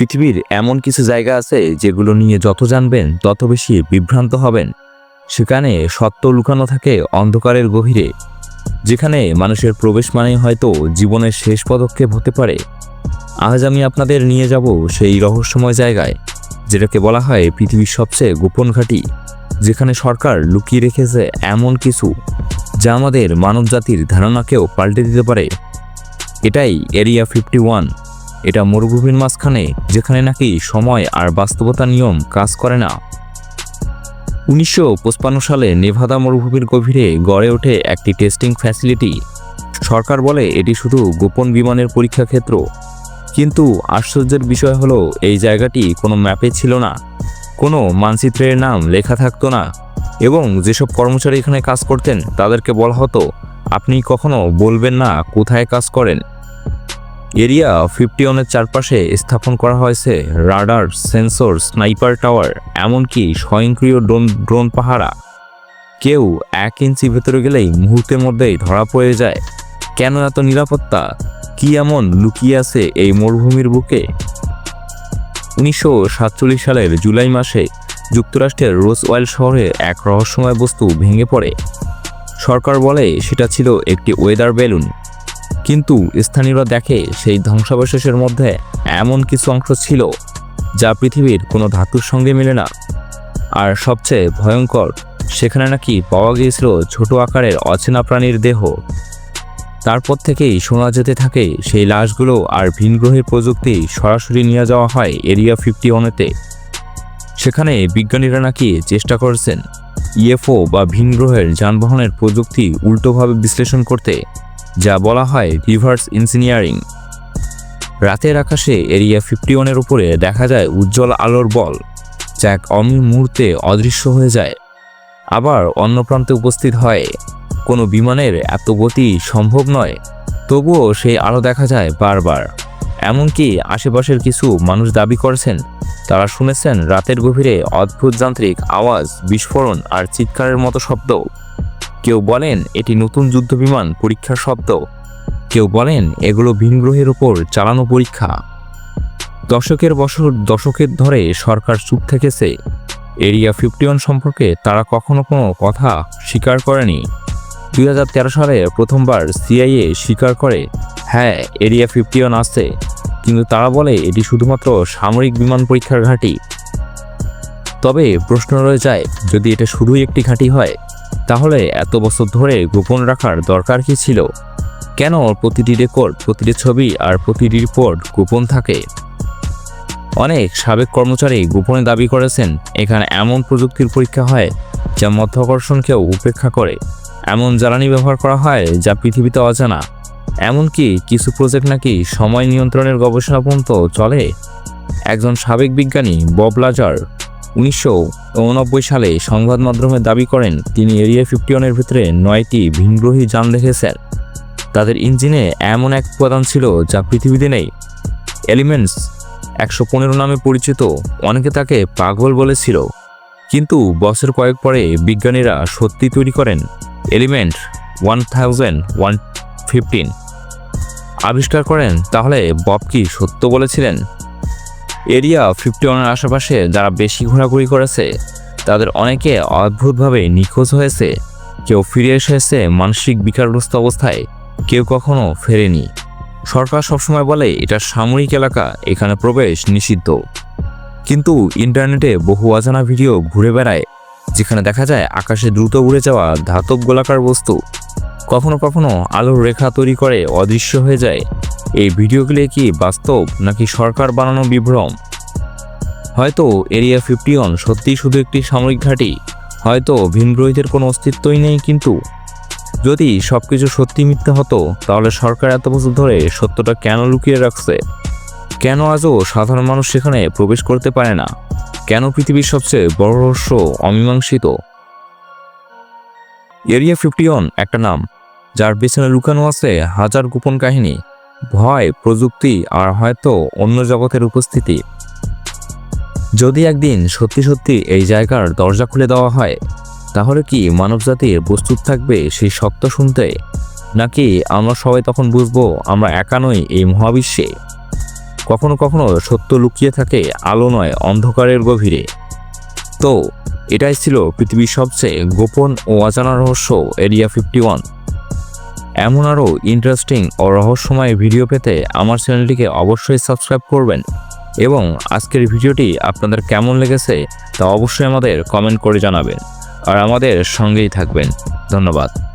পৃথিবীর এমন কিছু জায়গা আছে যেগুলো নিয়ে যত জানবেন, তত বেশি বিভ্রান্ত হবেন। সেখানে সত্য লুকানো থাকে অন্ধকারের গভীরে, যেখানে মানুষের প্রবেশ মানেই হয়তো জীবনের শেষ পদক্ষেপ হতে পারে। আজ আমি আপনাদের নিয়ে যাব সেই রহস্যময় জায়গায়, যেটাকে বলা হয় পৃথিবীর সবচেয়ে গোপন ঘাঁটি, যেখানে সরকার লুকিয়ে রেখেছে এমন কিছু, যা আমাদের মানবজাতির ধারণাকেও পাল্টে দিতে পারে। এটাই এরিয়া ফিফটি ওয়ান এটা মরুভূমির মাঝখানে, যেখানে নাকি সময় আর বাস্তবতা নিয়ম কাজ করে না। উনিশশো সালে নেভাদা মরুভূমির গভীরে গড়ে ওঠে একটি টেস্টিং ফ্যাসিলিটি। সরকার বলে এটি শুধু গোপন বিমানের পরীক্ষা ক্ষেত্র। কিন্তু আশ্চর্যের বিষয় হলো, এই জায়গাটি কোনো ম্যাপে ছিল না। কোনো মানচিত্রের নাম লেখা থাকতো না। এবং যেসব কর্মচারী এখানে কাজ করতেন, তাদেরকে বলা হতো, আপনি কখনো বলবেন না কোথায় কাজ করেন? এরিয়া ফিফটি ওয়ানের চারপাশে স্থাপন করা হয়েছে রাডার, সেন্সর, স্নাইপার টাওয়ার, এমনকি স্বয়ংক্রিয় ড্রোন ড্রোন পাহারা। কেউ এক ইঞ্চি ভেতরে গেলেই মুহূর্তের মধ্যেই ধরা পড়ে যায়। কেন এত নিরাপত্তা? কি এমন লুকিয়ে আছে এই মরুভূমির বুকে? উনিশশো সাতচল্লিশ সালের জুলাই মাসে যুক্তরাষ্ট্রের রোজ রোজওয়েল শহরে এক রহস্যময় বস্তু ভেঙে পড়ে। সরকার বলে সেটা ছিল একটি ওয়েদার বেলুন। কিন্তু স্থানীয়রা দেখে সেই ধ্বংসাবশেষের মধ্যে এমন কিছু অংশ ছিল যা পৃথিবীর কোনো ধাতুর সঙ্গে মেলে না। আর সবচেয়ে ভয়ঙ্কর, সেখানে নাকি পাওয়া গিয়েছিল ছোট আকারের অচেনা প্রাণীর দেহ। তারপর থেকেই শোনা যেতে থাকে, সেই লাশগুলো আর ভিনগ্রহের প্রযুক্তি সরাসরি নিয়ে যাওয়া হয় এরিয়া ফিফটি ওয়ানেতে সেখানে বিজ্ঞানীরা নাকি চেষ্টা করেছেন ইএফও বা ভিনগ্রহের যানবাহনের প্রযুক্তি উল্টোভাবে বিশ্লেষণ করতে। যা বলা হয় রিভার্স ইঞ্জিনিয়ারিং। রাতের আকাশে এরিয়া ফিফটি ওয়ানের উপরে দেখা যায় উজ্জ্বল আলোর বল, যা এক অমি মুহূর্তে অদৃশ্য হয়ে যায়। আবার অন্য প্রান্তে উপস্থিত হয়, কোনো বিমানের এত গতি সম্ভব নয়, তবুও সেই আলো দেখা যায় বারবার। এমনকি আশেপাশের কিছু মানুষ দাবি করেছেন, তারা শুনেছেন রাতের গভীরে অদ্ভুত যান্ত্রিক আওয়াজ, বিস্ফোরণ আর চিৎকারের মতো শব্দ। কেউ বলেন এটি নতুন যুদ্ধবিমান পরীক্ষার শব্দ। কেউ বলেন এগুলো ভিনগ্রহের ওপর চালানো পরীক্ষা। দশকের বছর দশকের ধরে সরকার চুপ থেকেছে। এরিয়া ফিফটি সম্পর্কে তারা কখনো কোনো কথা স্বীকার করেনি। দুই হাজার তেরো সালে প্রথমবার সিআইএ স্বীকার করে হ্যাঁ এরিয়া ফিফটি ওয়ান আসছে কিন্তু তারা বলে এটি শুধুমাত্র সামরিক বিমান পরীক্ষার ঘাঁটি। তবে প্রশ্ন রয়ে যায়, যদি এটা শুধুই একটি ঘাঁটি হয় তাহলে এত বছর ধরে গোপন রাখার দরকার কি ছিল? কেন প্রতিটি রেকর্ড, প্রতিটি ছবি আর প্রতিটি রিপোর্ট গোপন থাকে? অনেক সাবেক কর্মচারী গোপনে দাবি করেছেন, এখানে এমন প্রযুক্তির পরীক্ষা হয় যা মধ্যাকর্ষণকেও উপেক্ষা করে। এমন জ্বালানি ব্যবহার করা হয় যা পৃথিবীতে অজানা। এমনকি কিছু প্রজেক্ট নাকি সময় নিয়ন্ত্রণের গবেষণা পর্যন্ত চলে? একজন সাবেক বিজ্ঞানী বব লাজার উনিশশো সালে সংবাদ মাধ্যমে দাবি করেন, তিনি এরিয়া ফিফটি ওয়ানের ভিতরে নয়টি ভিনগ্রহী যান দেখেছেন। তাদের ইঞ্জিনে এমন এক উপাদান ছিল যা পৃথিবীতে নেই। এলিমেন্টস একশো পনেরো নামে পরিচিত, অনেকে তাকে পাগল বলেছিল। কিন্তু বছর কয়েক পরে বিজ্ঞানীরা সত্যি তৈরি করেন element one thousand one fifteen. আবিষ্কার করেন, তাহলে বব কি সত্য বলেছিলেন? এরিয়া ফিফটি ওয়ানের আশেপাশে যারা বেশি ঘোরাঘুরি করেছে, তাদের অনেকে অদ্ভুতভাবে নিখোঁজ হয়েছে। কেউ ফিরে এসেছে মানসিক বিকারগ্রস্ত অবস্থায়, কেউ কখনো ফেরেনি। সরকার সবসময় বলে, এটা সামরিক এলাকা, এখানে প্রবেশ নিষিদ্ধ। কিন্তু ইন্টারনেটে বহু অজানা ভিডিও ঘুরে বেড়ায়, যেখানে দেখা যায় আকাশে দ্রুত উড়ে যাওয়া ধাতব গোলাকার বস্তু। কখনো কখনো আলোর রেখা তৈরি করে অদৃশ্য হয়ে যায়। এই ভিডিওগুলি কি বাস্তব নাকি সরকার বানানো বিভ্রম? হয়তো এরিয়া ফিফটি ওয়ান সত্যিই শুধু একটি সামরিক ঘাঁটি, হয়তো ভিনগ্রহীদের কোনো অস্তিত্বই নেই কিন্তু। যদি সব কিছু সত্যি মিথ্যা হতো, তাহলে সরকার এত বছর ধরে সত্যটা কেন লুকিয়ে রাখছে? কেন আজও সাধারণ মানুষ সেখানে প্রবেশ করতে পারে না? কেন পৃথিবীর সবচেয়ে বড় রহস্য অমীমাংসিত? এরিয়া ফিফটি ওয়ান একটা নাম, যার পেছনে লুকানো আছে হাজার গোপন কাহিনী। ভয়, প্রযুক্তি আর হয়তো অন্য জগতের উপস্থিতি। যদি একদিন সত্যি সত্যি এই জায়গার দরজা খুলে দেওয়া হয়, তাহলে কি মানবজাতির প্রস্তুত থাকবে সেই সত্য শুনতে? নাকি আমরা সবাই তখন বুঝব আমরা একা নই এই মহাবিশ্বে? কখনো কখনো সত্য লুকিয়ে থাকে আলো নয় অন্ধকারের গভীরে। তো, এটাই ছিল পৃথিবীর সবচেয়ে গোপন ও অজানা রহস্য, এরিয়া ফিফটি ওয়ান এমন আরও ইন্টারেস্টিং ও রহস্যময় ভিডিও পেতে আমার চ্যানেলটিকে অবশ্যই সাবস্ক্রাইব করবেন। এবং আজকের ভিডিওটি আপনাদের কেমন লেগেছে তা অবশ্যই আমাদের কমেন্ট করে জানাবেন। আর আমাদের সঙ্গেই থাকবেন। ধন্যবাদ।